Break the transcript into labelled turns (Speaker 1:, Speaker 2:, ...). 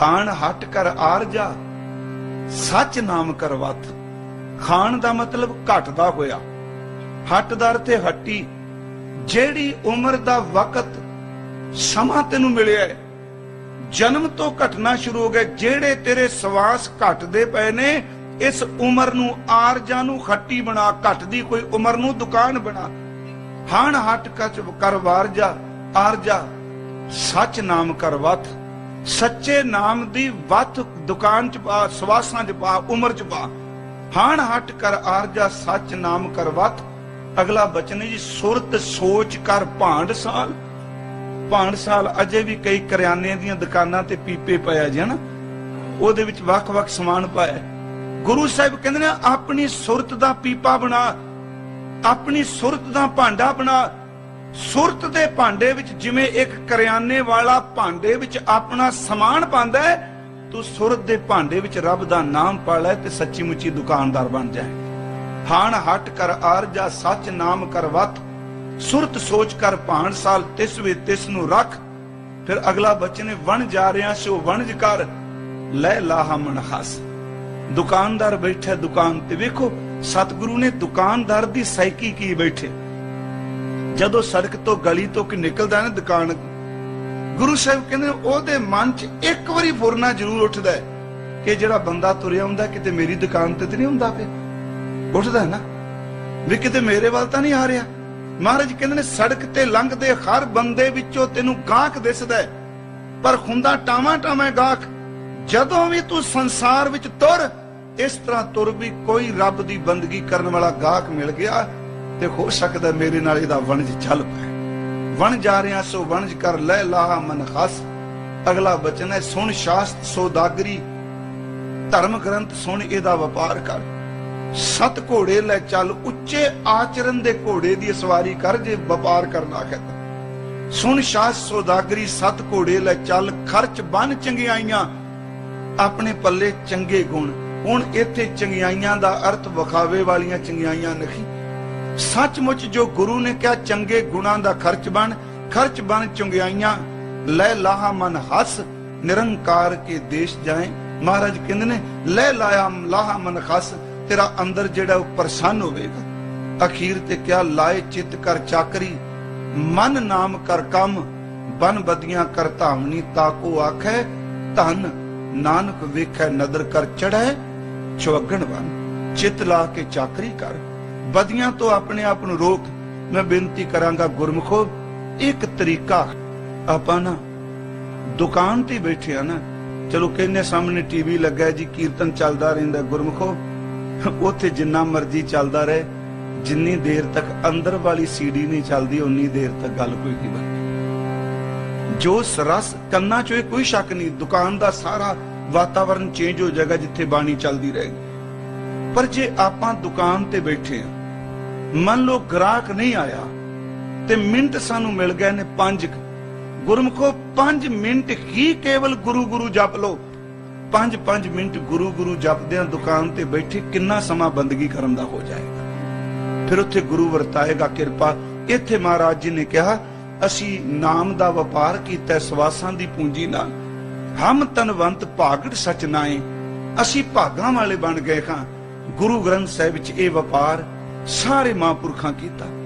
Speaker 1: ਹਾਣ ਹਟ ਕਰ ਆਰਜਾ ਸੱਚ ਨਾਮ ਕਰਵਤ ਖਾਣ ਦਾ ਮਤਲਬ ਘਟਦਾ ਹੋਇਆ। ਹਟਦਰ ਤੇ ਹੱਟੀ, ਜਿਹੜੀ ਉਮਰ ਦਾ ਵਕਤ ਸਮਾਂ ਤੈਨੂੰ ਮਿਲਿਆ ਜਨਮ ਤੋਂ ਘਟਨਾ ਸ਼ੁਰੂ ਹੋ ਗਿਆ ਜਿਹੜੇ ਤੇਰੇ ਸਵਾਸ ਘਟਦੇ ਪਏ ਨੇ, ਇਸ ਉਮਰ ਨੂੰ ਆਰਜਾ ਨੂੰ ਖੱਟੀ ਬਣਾ, ਘਟਦੀ ਕੋਈ ਉਮਰ ਨੂੰ ਦੁਕਾਨ ਬਣਾ। ਹਾਣ ਹਟ ਕਚ ਕਰ ਵਾਰਜਾ ਆਰਜਾ ਸੱਚ ਨਾਮ ਕਰ ਵਤ। ਸੱਚੇ ਨਾਮ ਦੀ ਵਤ ਦੁਕਾਨ ਚ ਪਾ, ਸਵਾਸਾਂ ਚ ਪਾ, ਉਮਰ ਚ ਪਾ। ਹਾਣ ਹਟ ਕਰ ਆਰਜਾ ਸੱਚ ਨਾਮ ਕਰ ਵਤ। ਅਗਲਾ ਬਚਨ ਜੀ, ਸੁਰਤ ਸੋਚ ਕਰ ਭਾਂਡ ਸਾਲ। ਭਾਂਡ ਸਾਲ ਅਜੇ ਵੀ ਕਈ ਕਰਿਆਨੇ ਦੀਆਂ ਦੁਕਾਨਾਂ ਤੇ ਪੀਪੇ ਪਾਇਆ ਜੀ ਹਨਾ। ਉਹਦੇ ਵਿੱਚ ਵੱਖ-ਵੱਖ ਸਮਾਨ ਪਾਇਆ। ਗੁਰੂ ਸਾਹਿਬ ਕਹਿੰਦੇ ਨੇ, ਆਪਣੀ ਸੁਰਤ ਦਾ ਪੀਪਾ ਬਣਾ, ਆਪਣੀ ਸੁਰਤ ਦਾ ਭਾਂਡਾ ਬਣਾ। ਸੁਰਤ ਦੇ ਭਾਂਡੇ ਵਿੱਚ ਜਿਵੇਂ ਇੱਕ ਕਰਿਆਨੇ ਵਾਲਾ ਭਾਂਡੇ ਵਿੱਚ ਆਪਣਾ ਸਮਾਨ ਪਾਉਂਦਾ ਹੈ, ਤੂੰ ਸੁਰਤ ਦੇ ਭਾਂਡੇ ਵਿੱਚ ਰੱਬ ਦਾ ਨਾਮ ਪਾ ਲੈ ਤੇ ਸੱਚੀ ਮੁੱਚੀ ਦੁਕਾਨਦਾਰ ਬਣ ਜਾਏ। ਹਾਣ ਹਟ ਕਰ ਆਰਜਾ ਸੱਚ ਨਾਮ ਕਰ ਵਤ, ਸੁਰਤ ਸੋਚ ਕਰ ਭਾਣ ਸਾਲ ਤਿਸ ਵੇ ਤਿਸ ਨੂੰ ਰੱਖ, ਫਿਰ ਅਗਲਾ ਬਚਨ ਵਣ ਜਾ ਰਿਆਂ ਸੋ ਵਣਜ ਕਰ, ਲੈ ਲਾਹਾ ਮਨ ਹਸ। ਦੁਕਾਨਦਾਰ ਬੈਠਾ ਦੁਕਾਨ ਤੇ ਵੇਖੋ, ਸਤਿਗੁਰੂ ਨੇ ਦੁਕਾਨਦਾਰ ਦੀ ਸਾਈਕੀ ਕੀ ਬੈਠੇ। ਜਦੋਂ ਸੜਕ ਤੋਂ ਗਲੀ ਤੋਂ ਕਿ ਨਿਕਲਦਾ ਨਾ ਦੁਕਾਨ, ਗੁਰੂ ਸਾਹਿਬ ਕਹਿੰਦੇ ਉਹਦੇ ਮਨ 'ਚ ਇੱਕ ਵਾਰੀ ਫੁਰਨਾ ਜ਼ਰੂਰ ਉੱਠਦਾ ਹੈ ਕਿ ਜਿਹੜਾ ਬੰਦਾ ਤੁਰਿਆ ਹੁੰਦਾ ਕਿਤੇ ਮੇਰੀ ਦੁਕਾਨ ਤੇ ਤੇ ਨਹੀਂ ਹੁੰਦਾ ਪਿਆ। ਉੱਠਦਾ ਨਾ। ਵੀ ਕਿਤੇ ਮੇਰੇ ਵੱਲ ਤਾਂ ਨਹੀਂ ਆ ਰਿਹਾ। ਮਹਾਰਾਜ ਕਹਿੰਦੇ ਨੇ, ਸੜਕ ਤੇ ਲੰਘਦੇ ਹਰ ਬੰਦੇ ਵਿੱਚੋਂ ਤੈਨੂੰ ਗਾਹਕ ਦਿਸਦਾ ਹੈ। ਪਰ ਹੁੰਦਾ ਟਾਵਾਂ ਟਾਵਾਂ ਗਾਹਕ। ਜਦੋਂ ਵੀ ਤੂੰ ਸੰਸਾਰ ਵਿੱਚ ਤੁਰ, ਇਸ ਤਰ੍ਹਾਂ ਤੁਰ ਵੀ ਕੋਈ ਰੱਬ ਦੀ ਬੰਦਗੀ ਕਰਨ ਵਾਲਾ ਗਾਹਕ ਮਿਲ ਗਿਆ। ਤੇ ਹੋ ਸਕਦਾ ਮੇਰੇ ਨਾਲ ਇਹਦਾ ਵਣਜ ਚੱਲ ਪਏ। ਵਣ ਜਾ ਰਿਆਂ ਸੋ ਵਣਜ ਕਰ ਲੈ ਲਾਹਾ ਮਨ ਖਸ। ਅਗਲਾ ਬਚਨ ਹੈ, ਸੁਣ ਸ਼ਾਸਤ ਸੋਦਾਗਰੀ ਧਰਮ ਗ੍ਰੰਥ ਸੁਣ ਇਹਦਾ ਵਪਾਰ ਕਰ। ਸਤ ਘੋੜੇ ਲੈ ਚੱਲ, ਉੱਚੇ ਆਚਰਨ ਦੇ ਘੋੜੇ ਦੀ ਸਵਾਰੀ ਕਰ ਜੇ ਵਪਾਰ ਕਰਨਾ ਕਹਿੰਦਾ ਸੁਣ ਸ਼ਾਸਤ ਸੋਦਾਗਰੀ ਸਤ ਘੋੜੇ ਲੈ ਚੱਲ, ਖਰਚ ਬਨ ਚੰਗਿਆਈਆਂ। ਆਪਣੇ ਪੱਲੇ ਚੰਗੇ ਗੁਣ। ਹੁਣ ਇੱਥੇ ਚੰਗਿਆਈਆਂ ਦਾ ਅਰਥ ਵਿਖਾਵੇ ਵਾਲੀਆਂ ਚੰਗਿਆਈਆਂ ਨਹੀਂ। ਸੱਚਮੁੱਚ ਜੋ ਗੁਰੂ ਨੇ ਕਿਹਾ, ਚੰਗੇ ਗੁਣਾਂ ਦਾ ਖਰਚ ਬਣ ਖਰਚ ਬਣ ਚੰਗਿਆਈਆਂ। ਲੈ ਲਾਹਾ ਮਨ ਹੱਸ, ਨਿਰੰਕਾਰ ਕੇ ਦੇਸ਼ ਜਾਏ। ਮਹਾਰਾਜ ਕਹਿੰਦੇ ਨੇ, ਲੈ ਲਾਇਆ, ਲਾਹਾ ਮਨ ਖਸ, ਤੇਰਾ ਅੰਦਰ ਜਿਹੜਾ ਉਹ ਪ੍ਰਸੰਨ ਹੋਵੇਗਾ। ਅਖੀਰ ਤੇ ਕਿਹਾ, ਲਾਏ ਚਿੱਤ ਕਰ ਚਾਕਰੀ, ਮਨ ਨਾਮ ਕਰ ਕੰਮ, ਬਨ ਬਦੀਆਂ ਕਰ ਧਾਮਨੀ ਤਾਕੋ ਆਖੈ, ਧਨ ਨਾਨਕ ਵੇਖੈ, ਨਦਰ ਕਰ ਚੜੈ ਚੁਗਣ ਬਨ। ਚਿੱਤ ਲਾ ਕੇ ਚਾਕਰੀ ਕਰ। ਬਦੀਆਂ ਤੋਂ ਆਪਣੇ ਆਪ ਨੂੰ ਰੋਕ ਮੈਂ ਬੇਨਤੀ ਕਰਾਂਗਾ ਗੁਰਮਖੋ, ਇੱਕ ਤਰੀਕਾ ਆਪਾਂ ਨਾ ਦੁਕਾਨ ਤੇ ਬੈਠੇ ਆ ਨਾ, ਚਲੋ ਕਹਿੰਨੇ ਸਾਹਮਣੇ ਟੀਵੀ ਲੱਗਾ ਜੀ, ਕੀਰਤਨ ਚੱਲਦਾ ਰਹਿੰਦਾ ਗੁਰਮਖੋ, ਉੱਥੇ ਜਿੰਨਾ ਮਰਜ਼ੀ ਚੱਲਦਾ ਰਹੇ, ਜਿੰਨੀ ਦੇਰ ਤੱਕ ਅੰਦਰ ਵਾਲੀ ਸੀਡੀ ਨਹੀਂ ਚੱਲਦੀ ਉਨੀ ਦੇਰ ਤੱਕ ਗੱਲ ਕੋਈ ਨਹੀਂ ਬਣਦੀ। ਜੋ ਸਰਸ ਕੰਨਾਂ ਚੋਂ ਕੋਈ ਸ਼ੱਕ ਨਹੀਂ, ਦੁਕਾਨ ਦਾ ਸਾਰਾ ਵਾਤਾਵਰਣ ਚੇਂਜ ਹੋ ਜਾਏਗਾ ਜਿੱਥੇ ਬਾਣੀ ਚੱਲਦੀ ਰਹੇਗੀ। ਪਰ ਜੇ ਆਪਾਂ ਦੁਕਾਨ ਤੇ ਬੈਠੇ ਆ ਮੰਨ ਲਓ ਗ੍ਰਾਹਕ ਨਹੀਂ ਆਇਆ ਤੇ ਮਿੰਟ ਸਾਨੂੰ ਮਿਲ ਗਏ ਨੇ ਪੰਜ ਗੁਰਮਖੋ 5 ਮਿੰਟ ਹੀ ਕੇਵਲ ਗੁਰੂ ਗੁਰੂ ਜਪ ਲਓ। 5-5 ਮਿੰਟ ਗੁਰੂ ਗੁਰੂ ਜਪਦਿਆਂ ਦੁਕਾਨ ਤੇ ਬੈਠੇ ਕਿੰਨਾ ਸਮਾਂ ਬੰਦਗੀ ਕਰਨ ਦਾ ਹੋ ਜਾਏਗਾ। ਫਿਰ ਉੱਥੇ ਗੁਰੂ ਵਰਤਾਏਗਾ ਕਿਰਪਾ। ਇੱਥੇ ਮਹਾਰਾਜ ਜੀ ਨੇ ਕਿਹਾ, ਅਸੀਂ ਨਾਮ ਦਾ ਵਪਾਰ ਕੀਤਾ ਸਵਾਸਾਂ ਦੀ ਪੂੰਜੀ ਨਾਲ। ਹਮ ਤਨਵੰਤ ਭਾਗੜ ਸਚ ਨਾਏ ਅਸੀਂ ਭਾਗਾਂ ਵਾਲੇ ਬਣ ਗਏ ਹਾਂ। ਗੁਰੂ ਗ੍ਰੰਥ ਸਾਹਿਬ ਵਿੱਚ ਇਹ ਵਪਾਰ ਸਾਰੇ ਮਹਾਂਪੁਰਖਾਂ ਕੀਤਾ।